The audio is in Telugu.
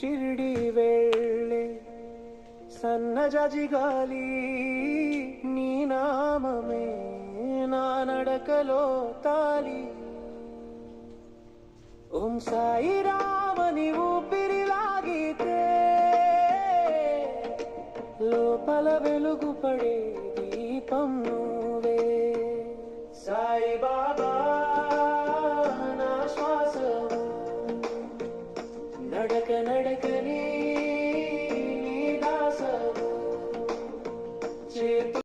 షిరిడి వెళ్ళే సన్నజాజి గాలి నీ నామమే నా నడకలో తాలి ఓం సాయి రామని ఊపిరి లాగితే లోపల వెలుగు పడేది